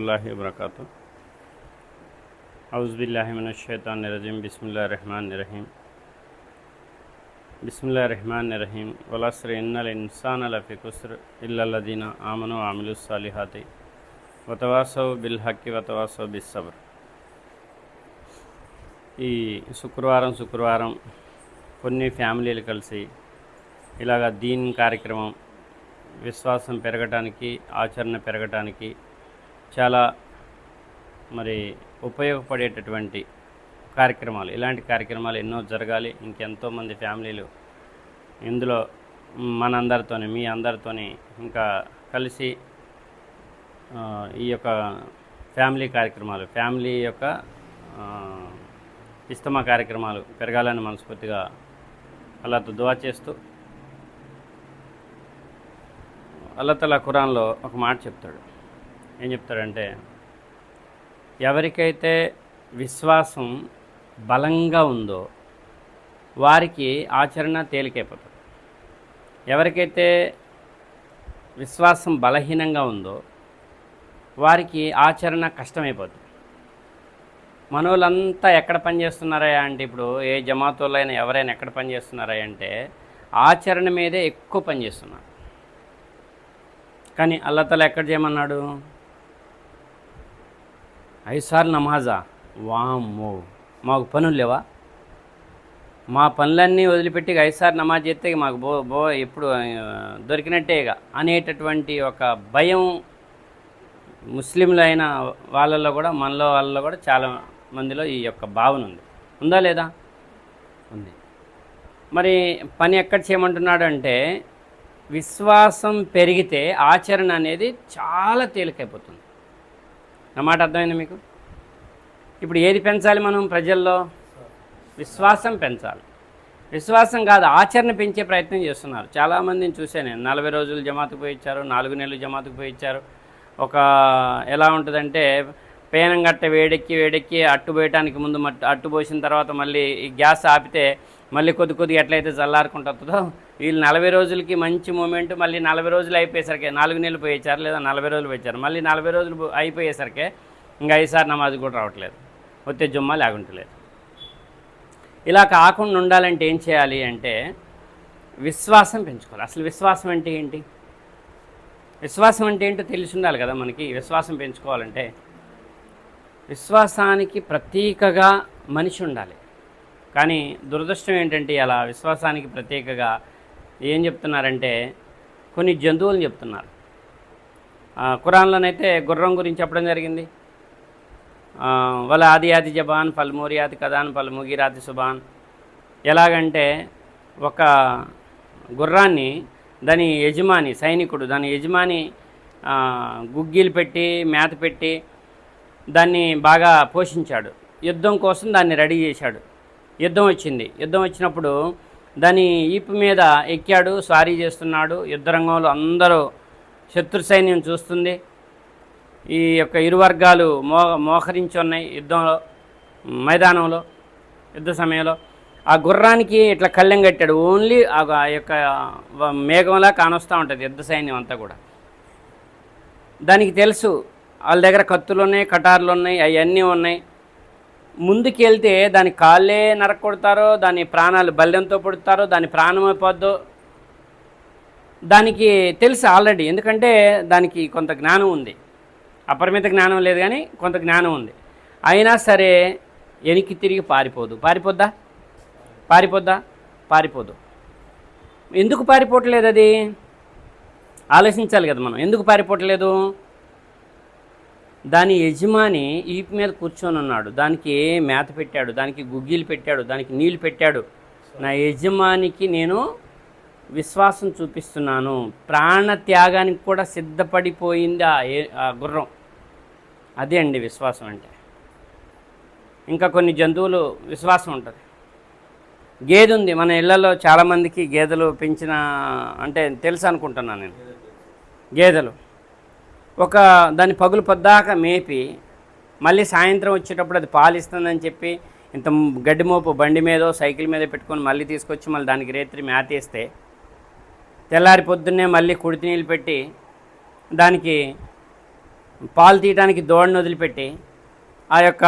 అల్లాహి వబర్కాతు ఔజ్బిల్లాహిమినషైతాన్ రజీం బిస్మిల్లా రహమాన్ రహీం బిస్మిల్లా రహమాన్ రహీం వలస్ర ఇన్నల్ ఇన్సాన్ లఫి కుస్ర్ ఇల్లల్లదీన ఆమను ఆమిలు సాలిహాతి వతవాసవ్ బిల్ హక్కి వతవాసవ్ బిస్సబర్ ఈ శుక్రవారం శుక్రవారం కొన్ని ఫ్యామిలీలు కలిసి ఇలాగ దీన్ కార్యక్రమం విశ్వాసం పెరగటానికి ఆచరణ పెరగటానికి చాలా మరి ఉపయోగపడేటటువంటి కార్యక్రమాలు. ఇలాంటి కార్యక్రమాలు ఎన్నో జరగాలి. ఇంకెంతోమంది ఫ్యామిలీలు ఇందులో మనందరితోని మీ అందరితోని ఇంకా కలిసి ఈ యొక్క ఫ్యామిలీ కార్యక్రమాలు ఫ్యామిలీ యొక్క ఇస్తమ ఇస్తమా కార్యక్రమాలు పెరగాలని మనస్ఫూర్తిగా అలా దువా చేస్తూ అల్లతల ఖురాన్లో ఒక మాట చెప్తాడు. ఏం చెప్తాడంటే ఎవరికైతే విశ్వాసం బలంగా ఉందో వారికి ఆచరణ తేలికైపోతుంది. ఎవరికైతే విశ్వాసం బలహీనంగా ఉందో వారికి ఆచరణ కష్టమైపోతుంది. మనోళ్ళంతా ఎక్కడ పనిచేస్తున్నారా అంటే ఇప్పుడు ఏ జమాతులైనా ఎవరైనా ఎక్కడ పనిచేస్తున్నారా అంటే ఆచరణ మీదే ఎక్కువ పనిచేస్తున్నారు కానీ అల్లతల ఎక్కడ చేయమన్నాడు? ఐదు నమాజా? వామ్మో. మాకు పనులు లేవా? మా పనులన్నీ వదిలిపెట్టి ఐదు నమాజ్ చేస్తే మాకు బో బో ఎప్పుడు దొరికినట్టేగా దొరికినట్టే ఇక. అనేటటువంటి ఒక భయం ముస్లింలు అయిన వాళ్ళల్లో కూడా మనలో వాళ్ళలో కూడా చాలా మందిలో ఈ యొక్క భావన ఉంది. ఉందా లేదా? ఉంది. మరి పని ఎక్కడ చేయమంటున్నాడు అంటే విశ్వాసం పెరిగితే ఆచరణ అనేది చాలా తేలికైపోతుంది. నా మాట అర్థమైంది మీకు? ఇప్పుడు ఏది పెంచాలి మనం ప్రజల్లో? విశ్వాసం పెంచాలి. విశ్వాసం కాదు ఆచరణ పెంచే ప్రయత్నం చేస్తున్నారు. చాలామందిని చూసే నేను. నలభై రోజులు జమాతుకు పోయి ఇచ్చారు నాలుగు నెలలు జమాతుకు పోయి ఇచ్చారు. ఒక ఎలా ఉంటుందంటే పేనం గట్ట వేడెక్కి వేడెక్కి అట్టు పోయటానికి ముందు మట్టు అట్టు పోసిన తర్వాత మళ్ళీ ఈ గ్యాస్ ఆపితే మళ్ళీ కొద్ది కొద్దిగా ఎట్లయితే చల్లారుకుంటుందో వీళ్ళు నలభై రోజులకి మంచి మూమెంట్ మళ్ళీ నలభై రోజులు అయిపోయేసరికి నాలుగు నెలలు పోయించారు లేదా నలభై రోజులు పోయించారు మళ్ళీ నలభై రోజులు అయిపోయేసరికి ఇంకా ఐసారి నమాజ్ కూడా రావట్లేదు. వచ్చే జుమ్మా లేకుంటలేదు. ఇలా కాకుండా ఉండాలంటే ఏం చేయాలి అంటే విశ్వాసం పెంచుకోవాలి. అసలు విశ్వాసం అంటే ఏంటి? విశ్వాసం అంటే ఏంటో తెలిసి ఉండాలి కదా మనకి. విశ్వాసం పెంచుకోవాలంటే విశ్వాసానికి ప్రతీకగా మనిషి ఉండాలి. కానీ దురదృష్టం ఏంటంటే అలా విశ్వాసానికి ప్రత్యేకగా ఏం చెప్తున్నారంటే కొన్ని జంతువులు చెప్తున్నారు. కురాన్లోనైతే ఖురాన్లోనైతే గుర్రం గురించి చెప్పడం జరిగింది. వాళ్ళ ఆది ఆది జబాన్ పల్మూరియాది కదాన్ పల్ముగిరాది సుబాన్. ఎలాగంటే ఒక గుర్రాన్ని దాని యజమాని సైనికుడు దాని యజమాని గుగ్గిలు పెట్టి మేత పెట్టి దాన్ని బాగా పోషించాడు. యుద్ధం కోసం దాన్ని రెడీ చేశాడు. యుద్ధం వచ్చింది. యుద్ధం వచ్చినప్పుడు దాని ఈపు మీద ఎక్కాడు స్వారీ చేస్తున్నాడు. యుద్ధరంగంలో అందరూ శత్రు సైన్యం చూస్తుంది. ఈ యొక్క ఇరు వర్గాలు మో మోహరించి ఉన్నాయి యుద్ధంలో మైదానంలో యుద్ధ సమయంలో. ఆ గుర్రానికి ఇట్లా కళ్ళెం కట్టాడు. ఓన్లీ ఆ యొక్క మేఘంలా కానొస్తూ ఉంటుంది యుద్ధ సైన్యం అంతా కూడా. దానికి తెలుసు వాళ్ళ దగ్గర కత్తులు ఉన్నాయి కటార్లు ఉన్నాయి అవన్నీ ఉన్నాయి. ముందుకెళ్తే దాని కాళ్ళే నరక్కొడతారో దాని ప్రాణాలు బల్లెంతో పుడతారో దాని ప్రాణం అయిపోద్దో? దానికి తెలుసు ఆల్రెడీ. ఎందుకంటే దానికి కొంత జ్ఞానం ఉంది. అపరిమిత జ్ఞానం లేదు కానీ కొంత జ్ఞానం ఉంది. అయినా సరే వెనక్కి తిరిగి పారిపోదు. పారిపోద్దా? పారిపోద్దా? పారిపోదు. ఎందుకు పారిపోవట్లేదు అది? ఆలోచించాలి కదా మనం. ఎందుకు పారిపోవట్లేదు? దాని యజమాని ఈపు మీద కూర్చొని ఉన్నాడు. దానికి మేత పెట్టాడు దానికి గుగ్గిలు పెట్టాడు దానికి నీళ్ళు పెట్టాడు. నా యజమానికి నేను విశ్వాసం చూపిస్తున్నాను. ప్రాణ త్యాగానికి కూడా సిద్ధపడిపోయింది ఆ ఏ- ఆ గుర్రం. అదే అండి విశ్వాసం అంటే. ఇంకా కొన్ని జంతువులు విశ్వాసం ఉంటుంది. గేదె ఉంది. మన ఇళ్ళలో చాలామందికి గేదెలు పెంచిన అంటే తెలుసు అనుకుంటున్నాను నేను. గేదెలు. ఒక దాన్ని పగులు పొద్దాక మేపి మళ్ళీ సాయంత్రం వచ్చేటప్పుడు అది పాలు ఇస్తుందని చెప్పి ఇంత గడ్డి మోపు బండి మీదో సైకిల్ మీద పెట్టుకొని మళ్ళీ తీసుకొచ్చి మళ్ళీ దానికి రేత్రి మేతేస్తే తెల్లారి పొద్దున్నే మళ్ళీ కుడితి నీళ్ళు పెట్టి దానికి పాలు తీయడానికి దోడని వదిలిపెట్టి ఆ యొక్క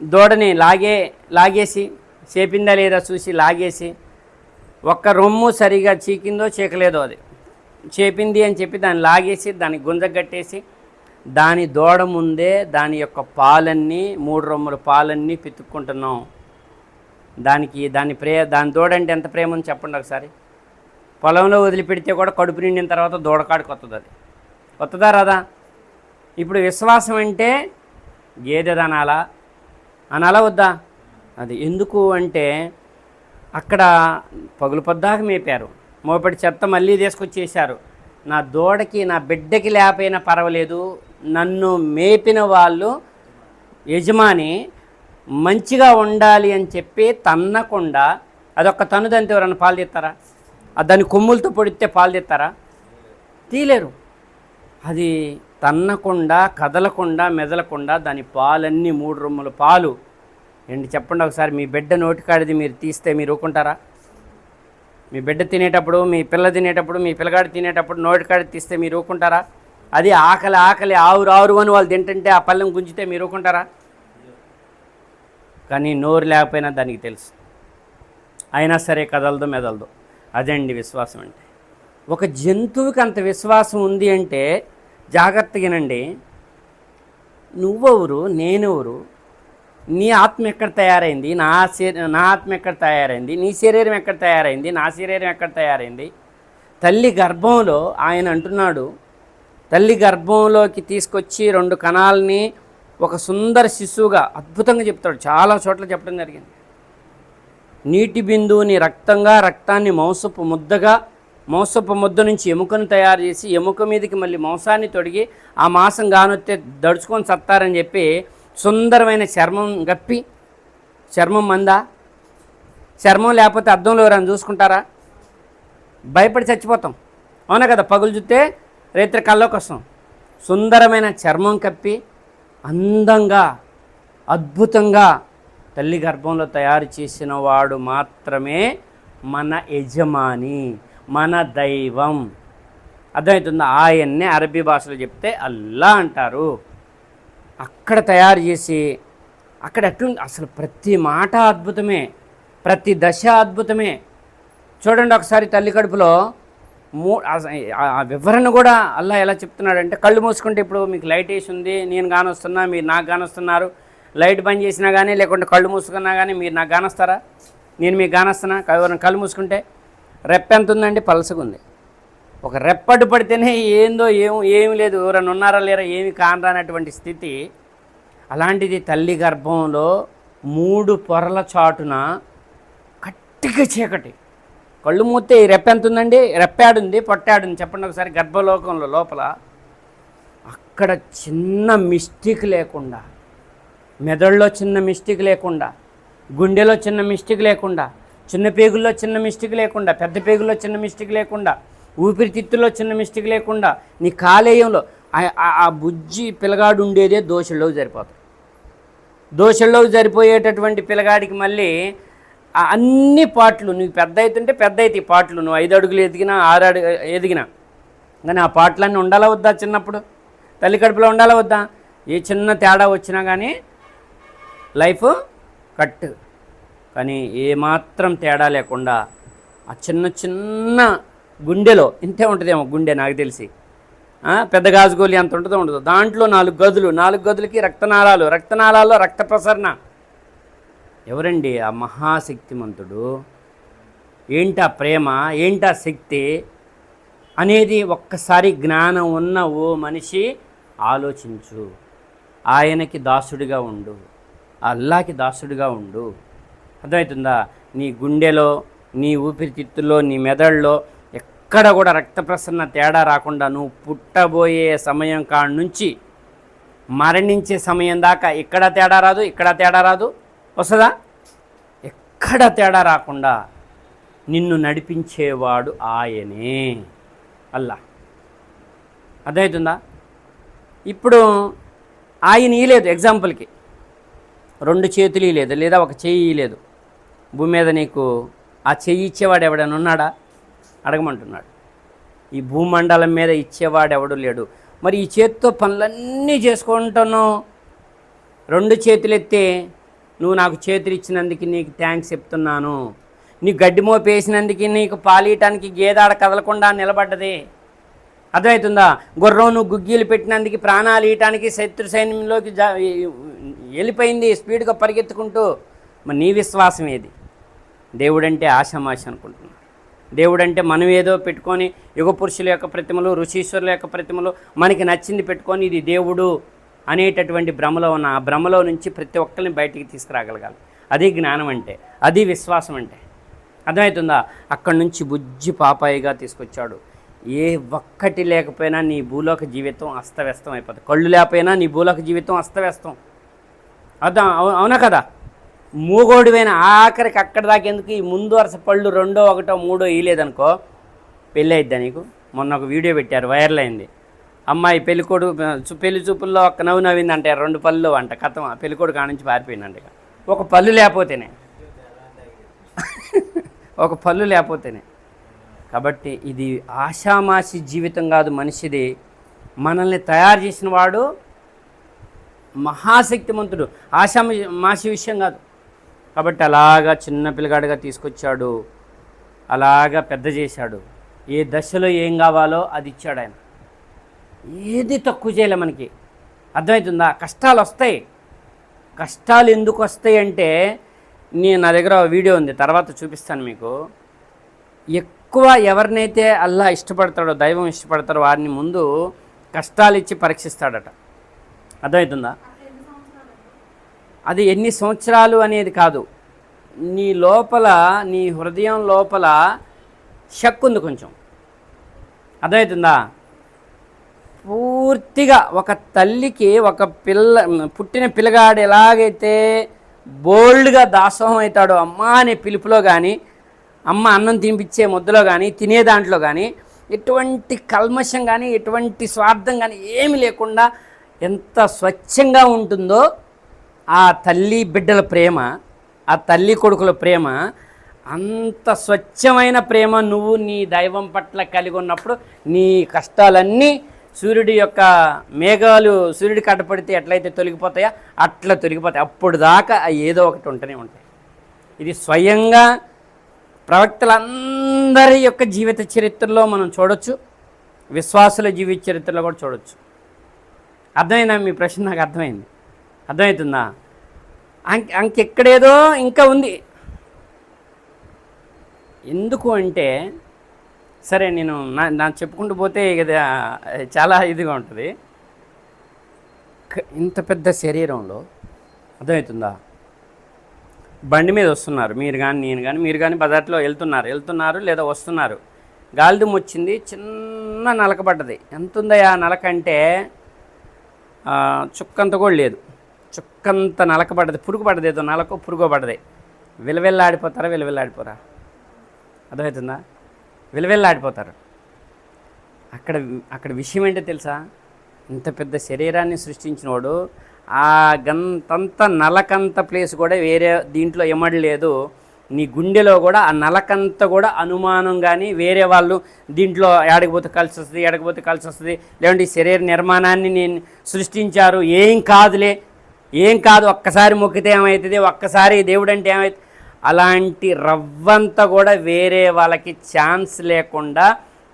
దూడని లాగే లాగేసి చేపిందా లేదా చూసి లాగేసి ఒక్క రొమ్ము సరిగా చీకిందో చీకలేదో అది. చేపింది అని చెప్పి దాన్ని లాగేసి దాన్ని గుంజగట్టేసి దాని దూడ ముందే దాని యొక్క పాలన్నీ మూడు రొమ్ముల పాలన్నీ పితుక్కుంటున్నాం. దానికి దాని ప్రే దాని దూడ అంటే ఎంత ప్రేమ ఉంది చెప్పండి ఒకసారి. పొలంలో వదిలిపెడితే కూడా కడుపు నిండిన తర్వాత దూడకాడికి వస్తుంది అది. వస్తుందా రాదా? ఇప్పుడు విశ్వాసం అంటే గేదె అనాలా? అనాలా వద్దా? అది ఎందుకు అంటే అక్కడ పగులు పొద్దాక మేపారు మోపటి చెత్త మళ్ళీ తీసుకొచ్చేసారు నా దూడకి నా బిడ్డకి లేకపోయినా పర్వాలేదు. నన్ను మేపిన వాళ్ళు యజమాని మంచిగా ఉండాలి అని చెప్పి తన్నకుండా అదొక తనుదంతే ఎవరన్నా పాలు తీస్తారా? దాన్ని కొమ్ములతో పొడితే పాలు తీస్తారా? తీలేరు. అది తన్నకుండా కదలకుండా మెదలకుండా దాని పాలన్నీ మూడు రొమ్ముల పాలు. ఏంటి చెప్పండి ఒకసారి మీ బిడ్డ నోటికాడిది మీరు తీస్తే మీరు ఊరుకుంటారా? మీ బిడ్డ తినేటప్పుడు మీ పిల్ల తినేటప్పుడు మీ పిల్లగాడు తినేటప్పుడు నోటికాడి తీస్తే మీరు ఊరుకుంటారా? అది ఆకలి ఆకలి ఆవురు ఆవురు అని వాళ్ళు తింటుంటే ఆ పళ్ళెం గుంజితే మీరు ఊరుకుంటారా? కానీ నోరు లేకపోయినా దానికి తెలుసు. అయినా సరే కదలదు మెదలదు. అదండి విశ్వాసం అంటే. ఒక జంతువుకి అంత విశ్వాసం ఉంది అంటే జాగ్రత్తగానండి. నువ్వెవరు నేనెవరు? నీ ఆత్మ ఎక్కడ తయారైంది? నా శరీరం నా ఆత్మ ఎక్కడ తయారైంది? నీ శరీరం ఎక్కడ తయారైంది? నా శరీరం ఎక్కడ తయారైంది? తల్లి గర్భంలో ఆయన అంటున్నాడు తల్లి గర్భంలోకి తీసుకొచ్చి రెండు కణాలని ఒక సుందర శిశువుగా అద్భుతంగా చెప్తాడు. చాలా చోట్ల చెప్పడం జరిగింది. నీటి బిందువుని రక్తంగా రక్తాన్ని మౌసపు ముద్దగా మౌసపు ముద్ద నుంచి ఎముకను తయారు చేసి ఎముక మీదకి మళ్ళీ మాంసాన్ని తొడిగి ఆ మాంసం గానొత్తే దడుచుకొని సత్తారని చెప్పి సుందరమైన చర్మం గప్పి చర్మం మందా చర్మం లేకపోతే అర్థంలో ఎవరైనా చూసుకుంటారా? భయపడి చచ్చిపోతాం. అవునా కదా? పగులు చూస్తే రేత్రి కల్లోకి వస్తాం. సుందరమైన చర్మం కప్పి అందంగా అద్భుతంగా తల్లి గర్భంలో తయారు చేసిన వాడు మాత్రమే మన యజమాని మన దైవం. అర్థమవుతుందా? ఆయన్నే అరబీ భాషలో చెప్తే అల్లా అంటారు. అక్కడ తయారు చేసి అక్కడ ఎట్లుంది? అసలు ప్రతి మాట అద్భుతమే ప్రతి దశ అద్భుతమే. చూడండి ఒకసారి తల్లి కడుపులో మూ ఆ- వివరణ కూడా అల్లా ఎలా చెప్తున్నాడంటే కళ్ళు మూసుకుంటే ఇప్పుడు మీకు లైట్ వేసి ఉంది నేను కానొస్తున్నా మీరు నాకు కానొస్తున్నారు లైట్ బంద్ చేసినా కానీ లేకుంటే కళ్ళు మూసుకున్నా కానీ మీరు నాకు కానొస్తారా నేను మీకు కానొస్తున్నా కళ్ళు మూసుకుంటే రెప్పెంత ఉందండి? పలసగా ఉంది. ఒక రెప్పటి పడితేనే ఏందో ఏం ఏమి లేదు ఎవరైనా ఉన్నారా లేరా ఏమి కానరానటువంటి స్థితి. అలాంటిది తల్లి గర్భంలో మూడు పొరల చాటున కట్టిగా చీకటి. కళ్ళు మూతే ఈ రెప్పెంత ఉందండి రెప్పాడుంది పొట్టాడుంది. చెప్పండి ఒకసారి గర్భలోకంలో లోపల. అక్కడ చిన్న మిస్టేక్ లేకుండా మెదడులో చిన్న మిస్టేక్ లేకుండా గుండెలో చిన్న మిస్టేక్ లేకుండా చిన్న పేగుల్లో చిన్న మిస్టేక్ లేకుండా పెద్ద పేగుల్లో చిన్న మిస్టేక్ లేకుండా ఊపిరితిత్తుల్లో చిన్న మిస్టేక్ లేకుండా నీ కాలేయంలో ఆ- ఆ- బుజ్జి పిల్లగాడు ఉండేదే దోషుల్లోకి సరిపోతుంది దోషంలోకి సరిపోయేటటువంటి పిల్లగాడికి మళ్ళీ అన్ని పాటలు నువ్వు పెద్ద అవుతుంటే పెద్ద అవుతాయి పాటలు నువ్వు ఐదు అడుగులు ఎదిగినా ఆరు అడుగు ఎదిగినా. కానీ ఆ పాటలన్నీ ఉండాలా వద్దా చిన్నప్పుడు? తల్లి కడుపులో ఉండాలా వద్దా? ఏ చిన్న తేడా వచ్చినా కానీ లైఫ్ కట్ కానీ ఏమాత్రం తేడా లేకుండా ఆ చిన్న చిన్న గుండెలో ఇంతే ఉంటుందేమో గుండె నాకు తెలిసి. పెద్ద గాజుగోలి ఎంత ఉంటుందో ఉండదు. దాంట్లో నాలుగు గదులు నాలుగు గదులకి రక్తనాళాలు రక్తనాళాల్లో రక్త ప్రసరణ. ఎవరండి ఆ మహాశక్తిమంతుడు? ఏంటా ప్రేమ? ఏంటా శక్తి? అనేది ఒక్కసారి జ్ఞానం ఉన్న ఓ మనిషి ఆలోచించు. ఆయనకి దాసుడిగా ఉండు. అల్లాకి దాసుడిగా ఉండు. అర్థమవుతుందా? నీ గుండెలో నీ ఊపిరితిత్తుల్లో నీ మెదడులో ఎక్కడ కూడా రక్త ప్రసరణ తేడా రాకుండా నువ్వు పుట్టబోయే సమయం కాడ నుంచి మరణించే సమయం దాకా ఇక్కడ తేడా రాదు ఇక్కడ తేడా రాదు. వస్తుందా? ఎక్కడ తేడా రాకుండా నిన్ను నడిపించేవాడు ఆయనే. అల్లా. అర్థమవుతుందా? ఇప్పుడు ఆయన ఇయలేదు ఎగ్జాంపుల్కి. రెండు చేతులు లేదు లేదా ఒక చెయ్యి లేదు. భూమి మీద నీకు ఆ చెయ్యి ఇచ్చేవాడు ఎవడైనా ఉన్నాడా? అడగమంటున్నాడు. ఈ భూమండలం మీద ఇచ్చేవాడు ఎవడు లేడు. మరి ఈ చేతితో పనులన్నీ చేసుకుంటున్నావు. రెండు చేతులు ఎత్తే నువ్వు నాకు చేతులు ఇచ్చినందుకు నీకు థ్యాంక్స్ చెప్తున్నాను. నీ గడ్డి మోపేసినందుకు నీకు పాలీయటానికి గేదాడ కదలకుండా నిలబడ్డది. అర్థమవుతుందా? గుర్రం నువ్వు గుగ్గీలు పెట్టినందుకు ప్రాణాలు ఇయటానికి శత్రు సైన్యంలోకి జా వెళ్ళిపోయింది స్పీడ్గా పరిగెత్తుకుంటూ. మరి నీ విశ్వాసం ఏది దేవుడంటే ఆశామాష దేవుడు దేవుడంటే మనం ఏదో పెట్టుకొని యుగ పురుషుల యొక్క ప్రతిమలు ఋషీశ్వరుల యొక్క ప్రతిమలు మనకి నచ్చింది పెట్టుకొని ఇది దేవుడు అనేటటువంటి భ్రమలో ఉన్న ఆ భ్రమలో నుంచి ప్రతి ఒక్కరిని బయటికి తీసుకురాగలగాలి. అది జ్ఞానం అంటే అది విశ్వాసం అంటే. అర్థమవుతుందా? అక్కడి నుంచి బుజ్జి పాపాయిగా తీసుకొచ్చాడు. ఏ ఒక్కటి లేకపోయినా నీ భూలోక జీవితం అస్తవ్యస్తం అయిపోతుంది కళ్ళు లేకపోయినా నీ భూలోక జీవితం అస్తవ్యస్తం. అర్థం? అవు- అవునా కదా? మూగోడివైన ఆఖరికి అక్కడ దాకెందుకు ఈ ముందు వరుస పళ్ళు రెండో ఒకటో మూడో ఇయలేదనుకో పెళ్ళి అయిద్దా నీకు? మొన్న ఒక వీడియో పెట్టారు వైరల్ అయింది. అమ్మాయి పెళ్ళికొడు చు- పెళ్ళి చూపుల్లో ఒక్క నవ్వు నవ్విందంటే రెండు పళ్ళు అంట కథం పెళ్ళికొడు కానించి పారిపోయిందంట ఒక పళ్ళు లేకపోతేనే. ఒక పళ్ళు లేకపోతేనే. కాబట్టి ఇది ఆషామాషి జీవితం కాదు మనిషిది. మనల్ని తయారు చేసిన వాడు మహాశక్తిమంతుడు. ఆషామాషి విషయం కాదు. కాబట్టి అలాగా చిన్న పిల్లగాడిగా తీసుకొచ్చాడు. అలాగా పెద్ద చేశాడు. ఏ దశలో ఏం కావాలో అది ఇచ్చాడు ఆయన. ఏది తక్కువ చేయలే మనకి. అర్థమవుతుందా కష్టాలు వస్తాయి. కష్టాలు ఎందుకు వస్తాయి అంటే నేను నా దగ్గర వీడియో ఉంది తర్వాత చూపిస్తాను మీకు. ఎక్కువ ఎవరినైతే అల్లా ఇష్టపడతాడో దైవం ఇష్టపడతారో వారిని ముందు కష్టాలు ఇచ్చి పరీక్షిస్తాడట. అర్థమవుతుందా అది ఎన్ని సంవత్సరాలు అనేది కాదు. నీ లోపల నీ హృదయం లోపల షక్ ఉంది కొంచెం. అర్థమవుతుందా పూర్తిగా ఒక తల్లికి ఒక పిల్ల పుట్టిన పిల్లగాడు ఎలాగైతే బోల్డ్గా దాసోహం అవుతాడో అమ్మ అనే పిలుపులో కానీ అమ్మ అన్నం తినిపించే ముద్దలో కానీ తినే దాంట్లో కానీ ఎటువంటి కల్మషం కానీ ఎటువంటి స్వార్థం కానీ ఏమి లేకుండా ఎంత స్వచ్ఛంగా ఉంటుందో ఆ తల్లి బిడ్డల ప్రేమ ఆ తల్లి కొడుకుల ప్రేమ అంత స్వచ్ఛమైన ప్రేమ నువ్వు నీ దైవం పట్ల కలిగి ఉన్నప్పుడు నీ కష్టాలన్నీ సూర్యుడి యొక్క మేఘాలు సూర్యుడికి అడ్డపడితే ఎట్లయితే తొలగిపోతాయో అట్లా తొలగిపోతాయి. అప్పుడు దాకా ఏదో ఒకటి ఉంటూనే ఉంటాయి. ఇది స్వయంగా ప్రవక్తలందరి యొక్క జీవిత చరిత్రలో మనం చూడొచ్చు. విశ్వాసుల జీవిత చరిత్రలో కూడా చూడొచ్చు. అర్థమైందా మీ ప్రశ్న? నాకు అర్థమైంది. అర్థమవుతుందా అంక అంకెక్కడేదో ఇంకా ఉంది. ఎందుకు అంటే సరే నేను నా నా చెప్పుకుంటూ పోతే ఇది చాలా ఇదిగా ఉంటుంది. ఇంత పెద్ద శరీరంలో అర్థమవుతుందా బండి మీద వస్తున్నారు. మీరు కానీ నేను కానీ మీరు కానీ బజార్లో వెళ్తున్నారు. వెళ్తున్నారు లేదా వస్తున్నారు. గాలిదుమ్ వచ్చింది చిన్న నలక పడ్డది. ఎంత ఉందయ్యా నలక అంటే చుక్కంత కూడా లేదు. చుక్కంత నలక పడ్డది పురుగు పడ్డది ఏదో నలకో పురుగో పడ్డది విలవిల్లాడిపోతారా విలవిల్లాడిపోరా? అర్థమవుతుందా? విలవిల్లాడిపోతారు. అక్కడ అక్కడ విషయం ఏంటో తెలుసా? ఇంత పెద్ద శరీరాన్ని సృష్టించినోడు ఆ గంతంత నలకంత ప్లేస్ కూడా వేరే దీంట్లో ఇమ్మడలేదు నీ గుండెలో కూడా ఆ నలకంత కూడా అనుమానం కానీ వేరే వాళ్ళు దీంట్లో ఏడకపోతే కలిసి వస్తుంది ఏడకపోతే కలిసి వస్తుంది లేదంటే ఈ శరీర నిర్మాణాన్ని నేను సృష్టించారు ఏం కాదులే. ఏం కాదు ఒక్కసారి మొక్కితే ఏమవుతుంది ఒక్కసారి దేవుడు అంటే ఏమవుతుంది అలాంటి రవ్వంతా కూడా వేరే వాళ్ళకి ఛాన్స్ లేకుండా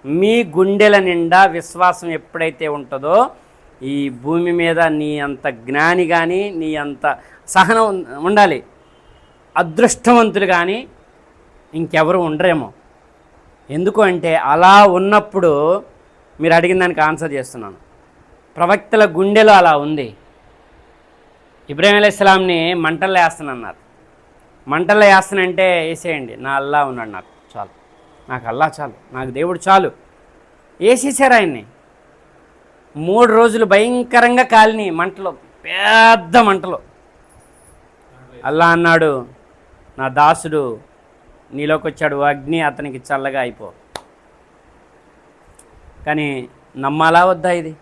మీ గుండెల నిండా విశ్వాసం ఎప్పుడైతే ఉంటుందో ఈ భూమి మీద నీ అంత జ్ఞాని కానీ నీ అంత సహనం ఉండాలి. అదృష్టవంతులు కానీ ఇంకెవరు ఉండరేమో. ఎందుకు అంటే అలా ఉన్నప్పుడు మీరు అడిగిన దానికి ఆన్సర్ చేస్తున్నాను. ప్రవక్తల గుండెలో అలా ఉంది. ఇబ్రాహిం అలైహిస్సలాంని మంటల్లో వేస్తానన్నారు. మంటల్లో వేస్తానంటే వేసేయండి నా అల్లా ఉన్నాడు నాకు చాలు. నాకు అల్లా చాలు నాకు దేవుడు చాలు. వేసేసారు ఆయన్ని. మూడు రోజులు భయంకరంగా కాలిని మంటలు పెద్ద మంటలు. అల్లా అన్నాడు నా దాసుడు నీలోకి వచ్చాడు అగ్ని అతనికి చల్లగా అయిపో. కానీ నమ్మాలా వద్దా ఇది?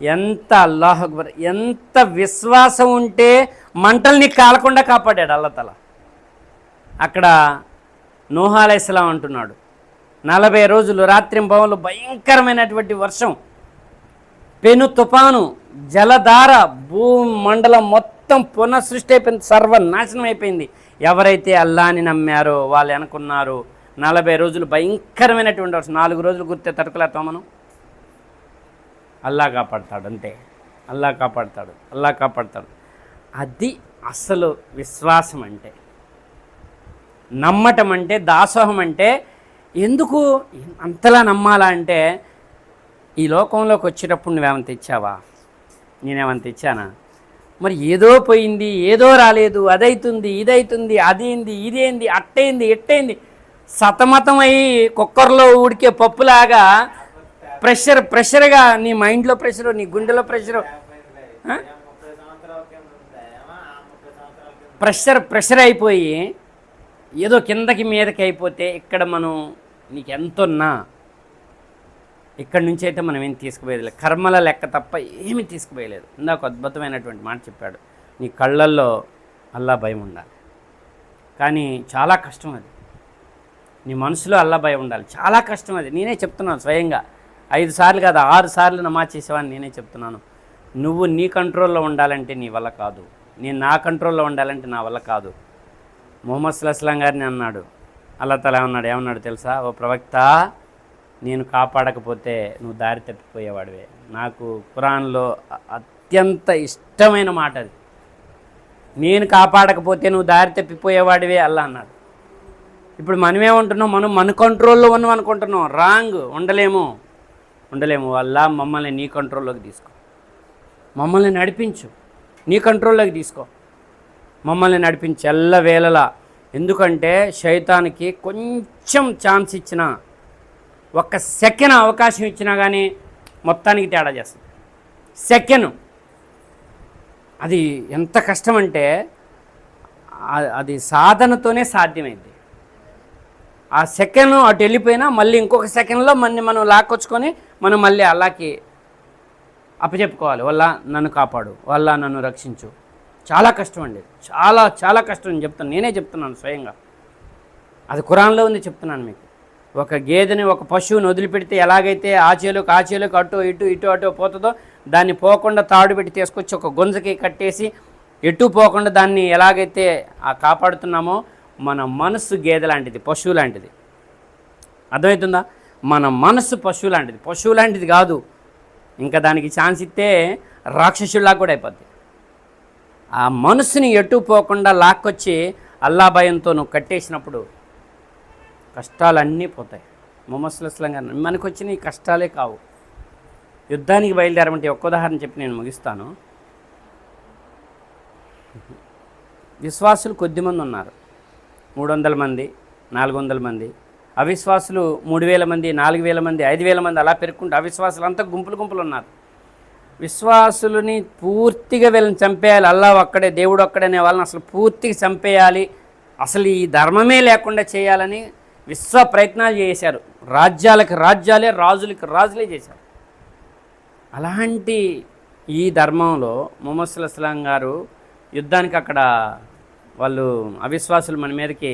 ఎంత అల్లాహ్ అక్బర్ ఎంత విశ్వాసం ఉంటే మంటల్ని కాలకుండా కాపాడాడు అల్లతల అక్కడ నూహా అంటున్నాడు నలభై రోజులు రాత్రింబవలు భయంకరమైనటువంటి వర్షం పెను తుఫాను జలధార భూమండలం మొత్తం పునఃసృష్టి అయిపోయింది సర్వనాశనం అయిపోయింది. ఎవరైతే అల్లాని నమ్మారో వాళ్ళు అనుకున్నారు నలభై రోజులు భయంకరమైనటువంటి వర్షం నాలుగు రోజులు గుర్తే తడుకులేస్తాం మనం. అల్లా కాపాడతాడు అంతే. అల్లా కాపాడతాడు అల్లా కాపాడతాడు. అది అసలు విశ్వాసం అంటే. నమ్మటం అంటే దాసోహం అంటే ఎందుకు అంతలా నమ్మాలా అంటే ఈ లోకంలోకి వచ్చేటప్పుడు నువ్వేమంత తెచ్చావా? నేనేమంత తెచ్చానా? మరి ఏదో పోయింది ఏదో రాలేదు అదైతుంది ఇదైతుంది అదేంది ఇదేంది అట్టయింది ఎట్టయింది సతమతమై కుక్కర్లో ఉడికే పప్పులాగా ప్రెషర్ ప్రెషర్గా నీ మైండ్లో ప్రెషర్ నీ గుండెలో ప్రెషర్ ప్రెషర్ ప్రెషర్ అయిపోయి ఏదో కిందకి మీదకి అయిపోతే ఇక్కడ మనం నీకు ఎంతున్నా ఇక్కడి నుంచి అయితే మనం ఏం తీసుకుపోయేది కర్మల లెక్క తప్ప ఏమీ తీసుకుపోయలేదు. ఇందాక అద్భుతమైనటువంటి మాట చెప్పాడు. నీ కళ్ళల్లో అల్లా భయం ఉండాలి. కానీ చాలా కష్టం అది. నీ మనసులో అల్లా భయం ఉండాలి. చాలా కష్టం అది. నేనే చెప్తున్నాను స్వయంగా. ఐదు సార్లు కాదు ఆరు సార్లు నమాజ్ చేసేవాడిని నేనే చెప్తున్నాను. నువ్వు నీ కంట్రోల్లో ఉండాలంటే నీ వల్ల కాదు. నేను నా కంట్రోల్లో ఉండాలంటే నా వల్ల కాదు. మొహమ్మద్ సుల్లాస్లాం గారిని అన్నాడు. అల్లా తల అన్నాడు ఏమన్నాడు తెలుసా? ఓ ప్రవక్త నేను కాపాడకపోతే నువ్వు దారి తప్పిపోయేవాడివే. నాకు కురాన్లో అత్యంత ఇష్టమైన మాట అది. నేను కాపాడకపోతే నువ్వు దారి తప్పిపోయేవాడివే అల్లా అన్నాడు. ఇప్పుడు మనమేమంటున్నాం? మనం మన కంట్రోల్లో ఉన్నాం అనుకుంటున్నాం. రాంగ్ ఉండలేము. ఉండలేము. అల్లా మమ్మల్ని నీ కంట్రోల్లోకి తీసుకో. మమ్మల్ని నడిపించు. నీ కంట్రోల్లోకి తీసుకో. మమ్మల్ని నడిపించు ఎల్లవేళలా ఎందుకంటే శైతానికి కొంచెం ఛాన్స్ ఇచ్చినా ఒక్క సెకండ్ అవకాశం ఇచ్చినా కానీ మొత్తానికి తేడా చేస్తుంది. సెకండ్. అది ఎంత కష్టం అంటే అది సాధనతోనే సాధ్యమైంది. ఆ సెకండ్ అటు వెళ్ళిపోయినా మళ్ళీ ఇంకొక సెకండ్లో మళ్ళీ మనం లాక్కొచ్చుకొని మనం మళ్ళీ అలాకి అప్పచెప్పుకోవాలి. వల్ల నన్ను కాపాడు వల్ల నన్ను రక్షించు. చాలా కష్టం అండి. చాలా చాలా కష్టం అని చెప్తాను. నేనే చెప్తున్నాను స్వయంగా. అది ఖురాన్లో ఉంది చెప్తున్నాను మీకు. ఒక గేదెని ఒక పశువుని వదిలిపెడితే ఎలాగైతే ఆ చేలోకి అటు ఇటు ఇటు అటు పోతుందో దాన్ని పోకుండా తాడు పెట్టి తీసుకొచ్చి ఒక గుంజకి కట్టేసి ఎటు పోకుండా దాన్ని ఎలాగైతే కాపాడుతున్నామో మన మనస్సు గేదె లాంటిది పశువు లాంటిది అర్థమవుతుందా? మన మనస్సు పశువు లాంటిది పశువు లాంటిది కాదు. ఇంకా దానికి ఛాన్స్ ఇస్తే రాక్షసుల్లా కూడా అయిపోద్ది. ఆ మనసుని ఎటు పోకుండా లాక్కొచ్చి అల్లా భయంతో నువ్వు కట్టేసినప్పుడు కష్టాలన్నీ పోతాయి. మొహమ్మద్ గారు మనకు వచ్చిన ఈ కష్టాలే కావు. యుద్ధానికి బయలుదేరమంటే ఒక్క ఉదాహరణ చెప్పి నేను ముగిస్తాను. విశ్వాసులు కొద్దిమంది ఉన్నారు. మూడు వందల మంది నాలుగు వందల మంది. అవిశ్వాసులు మూడు వేల మంది నాలుగు వేల మంది ఐదు వేల మంది అలా పెరుక్కుంటే అవిశ్వాసులు అంతా గుంపులు గుంపులు ఉన్నారు. విశ్వాసులని పూర్తిగా వీళ్ళని చంపేయాలి. అల్లా ఒక్కడే దేవుడు ఒక్కడే అనే వాళ్ళని అసలు పూర్తిగా చంపేయాలి. అసలు ఈ ధర్మమే లేకుండా చేయాలని విశ్వ ప్రయత్నాలు చేశారు. రాజ్యాలకు రాజ్యాలే రాజులకి రాజులే చేశారు. అలాంటి ఈ ధర్మంలో మొహమ్మద్ సుల్లాం గారు యుద్ధానికి అక్కడ వాళ్ళు అవిశ్వాసులు మన మీదకి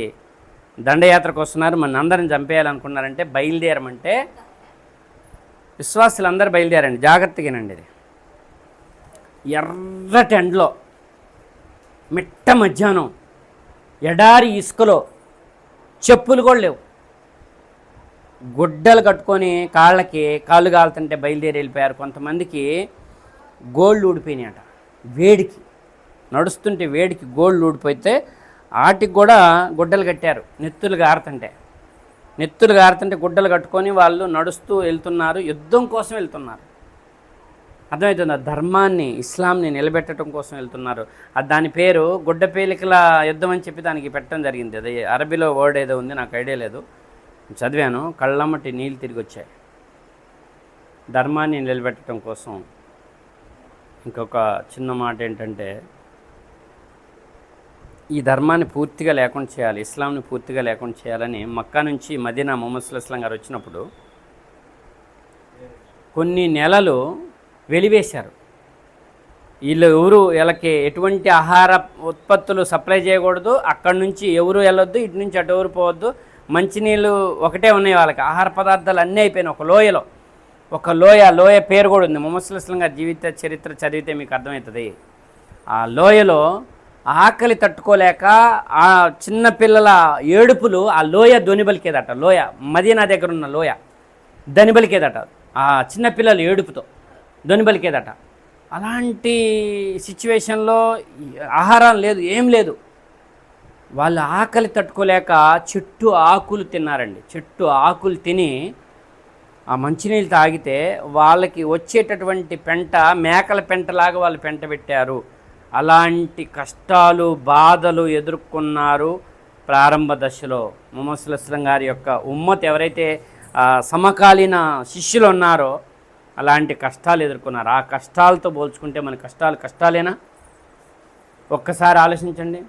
దండయాత్రకు వస్తున్నారు. మన అందరిని చంపేయాలనుకున్నారంటే బయలుదేరమంటే విశ్వాసులు అందరూ బయలుదేరండి జాగ్రత్తగానండి ఇది. ఎర్రటి ఎండలో మిట్ట మధ్యాహ్నం ఎడారి ఇసుకలో చెప్పులు కూడా లేవు. గుడ్డలు కట్టుకొని కాళ్ళకి కాళ్ళు కాలుతుంటే బయలుదేరి వెళ్ళిపోయారు. కొంతమందికి గోళ్ళు ఊడిపోయినాయట. వేడికి. నడుస్తుంటే వేడికి గోళ్ళు ఊడిపోతే వాటికి కూడా గుడ్డలు కట్టారు. నెత్తులు గారుతుంటే. నెత్తులు గారుతుంటే గుడ్డలు కట్టుకొని వాళ్ళు నడుస్తూ వెళ్తున్నారు. యుద్ధం కోసం వెళ్తున్నారు. అర్థమవుతుందా ధర్మాన్ని ఇస్లాంని నిలబెట్టడం కోసం వెళ్తున్నారు. అది దాని పేరు గుడ్డ పేలికల యుద్ధం అని చెప్పి దానికి పెట్టడం జరిగింది. అది అరబీలో వర్డ్ ఏదో ఉంది నాకు ఐడియా లేదు. చదివాను. కళ్ళమ్మటి నీళ్ళు తిరిగి వచ్చాయి. ధర్మాన్ని నిలబెట్టడం కోసం ఇంకొక చిన్న మాట ఏంటంటే ఈ ధర్మాన్ని పూర్తిగా లేకుండా చేయాలి ఇస్లాంని పూర్తిగా లేకుండా చేయాలని మక్కా నుంచి మదీనా మొహమ్మద్ ఇస్లాం గారు వచ్చినప్పుడు కొన్ని నెలలు వెలివేశారు. వీళ్ళు ఎవరు వీళ్ళకి ఎటువంటి ఆహార ఉత్పత్తులు సప్లై చేయకూడదు అక్కడి నుంచి ఎవరు వెళ్ళొద్దు ఇటు నుంచి అటు ఎవరు పోవద్దు మంచినీళ్ళు ఒకటే ఉన్నాయి వాళ్ళకి ఆహార పదార్థాలు అన్నీ అయిపోయినాయి ఒక లోయలో. ఒక లోయ లోయ పేరు కూడా ఉంది. మొహమ్మద్ ఇస్లాం గారి జీవిత చరిత్ర చదివితే మీకు అర్థమవుతుంది. ఆ లోయలో ఆకలి తట్టుకోలేక ఆ చిన్న పిల్లల ఏడుపులు ఆ లోయ దొనిబలికేదట లోయ మదీనా దగ్గర ఉన్న లోయ దనిబలికేదట ఆ చిన్నపిల్లల ఏడుపుతో దొనిబలికేదట. అలాంటి సిచ్యువేషన్లో ఆహారం లేదు ఏం లేదు. వాళ్ళు ఆకలి తట్టుకోలేక చెట్టు ఆకులు తిన్నారండి. చెట్టు ఆకులు తిని ఆ మంచినీళ్ళు తాగితే వాళ్ళకి వచ్చేటటువంటి పెంట మేకల పెంటలాగా వాళ్ళు పెంట పెట్టారు. అలాంటి కష్టాలు బాధలు ఎదుర్కొన్నారు ప్రారంభ దశలో. ముహమ్మద్ గారి యొక్క ఉమ్మత్ ఎవరైతే సమకాలీన శిష్యులు ఉన్నారో అలాంటి కష్టాలు ఎదుర్కొన్నారు. ఆ కష్టాలతో పోల్చుకుంటే మన కష్టాలు కష్టాలేనా? ఒక్కసారి ఆలోచించండి.